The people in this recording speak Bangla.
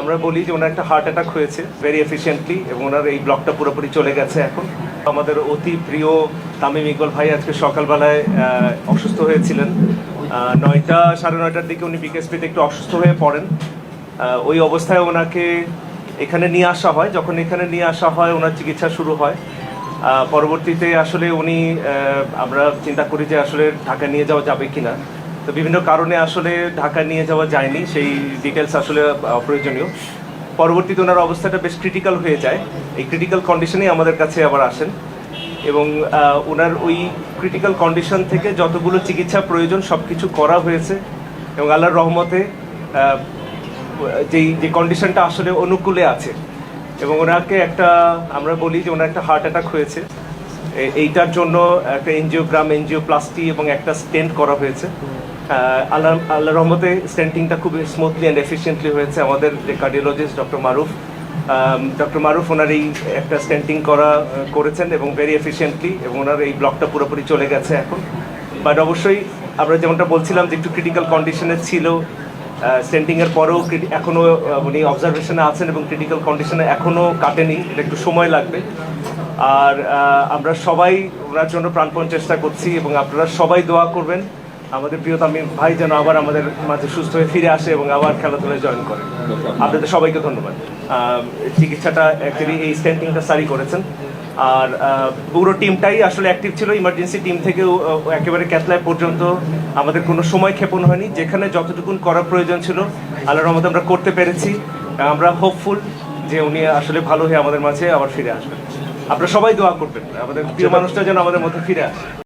আমরা বলি যে ওনার একটা হার্ট অ্যাটাক হয়েছে ভেরি এফিসিয়েন্টলি এবং ওনার এই ব্লকটা পুরোপুরি চলে গেছে এখন। আমাদের অতি প্রিয় তামিম ইকবাল ভাই আজকে সকালবেলায় অসুস্থ হয়েছিলেন। নয়টা, সাড়ে নয়টার দিকে উনি বিকেএসপিতে একটু অসুস্থ হয়ে পড়েন। ওই অবস্থায় ওনাকে এখানে নিয়ে আসা হয়। যখন এখানে নিয়ে আসা হয়, ওনার চিকিৎসা শুরু হয়। পরবর্তীতে আসলে উনি আমরা চিন্তা করি যে আসলে ঢাকা নিয়ে যাওয়া যাবে কিনা। তো বিভিন্ন কারণে আসলে ঢাকা নিয়ে যাওয়া যায়নি, সেই ডিটেলস আসলে অপ্রয়োজনীয় পরবর্তীতে ওনার অবস্থাটা বেশ ক্রিটিক্যাল হয়ে যায়। এই ক্রিটিক্যাল কন্ডিশনেই আমাদের কাছে আবার আসেন। এবং ওনার ওই ক্রিটিক্যাল কন্ডিশন থেকে যতগুলো চিকিৎসা প্রয়োজন সব কিছু করা হয়েছে। এবং আল্লাহর রহমতে যেই, যে কন্ডিশনটা আসলে অনুকূলে আছে। এবং ওনাকে একটা, আমরা বলি যে ওনার একটা হার্ট অ্যাটাক হয়েছে। এইটার জন্য একটা এনজিওগ্রাম এনজিও প্লাস্টি এবং একটা স্টেন্ট করা হয়েছে। আল্লাহ আল্লাহ রহমতে স্টেন্টিংটা খুব স্মুথলি অ্যান্ড এফিসিয়েন্টলি হয়েছে আমাদের যে cardiologist doctor Maruf. Doctor Maruf ওনার এই একটা স্টেন্টিং করা করেছেন এবং ভেরি এফিসিয়েন্টলি এবং ওনার এই ব্লকটা পুরোপুরি চলে গেছে এখন। বাট অবশ্যই আমরা যেমনটা বলছিলাম যে একটু ক্রিটিক্যাল কন্ডিশনে ছিল স্টেন্টিং এর পরেও এখনও উনি অবজারভেশনে আছেন এবং ক্রিটিক্যাল কন্ডিশনে এখনও কাটেনি, এটা একটু সময় লাগবে। আর আমরা সবাই ওনার জন্য প্রাণপণ চেষ্টা করছি এবং আপনারা সবাই দোয়া করবেন। আমাদের প্রিয় তামিম ভাই যেন আবার আমাদের মাঝে সুস্থ হয়ে ফিরে আসে এবং আবার খেলাধুলায় জয়েন করে। আপনাদের সবাইকে ধন্যবাদ। চিকিৎসাটা অ্যাকচুয়ালি এই স্টেন্টিংটা সারি করেছেন। আর পুরো টিমটাই আসলে অ্যাক্টিভ ছিল। ইমার্জেন্সি টিম থেকে একেবারে ক্যাথলায় পর্যন্ত আমাদের কোনো সময় ক্ষেপণ হয়নি। যেখানে যতটুকুন করা প্রয়োজন ছিল আল্লাহর রহমতে আমরা করতে পেরেছি। আমরা হোপফুল যে উনি আসলে ভালো হয়ে আমাদের মাঝে আবার ফিরে আসবেন। আপনারা সবাই দোয়া করবেন। আমাদের প্রিয় মানুষটা যেন আমাদের মধ্যে ফিরে আসে।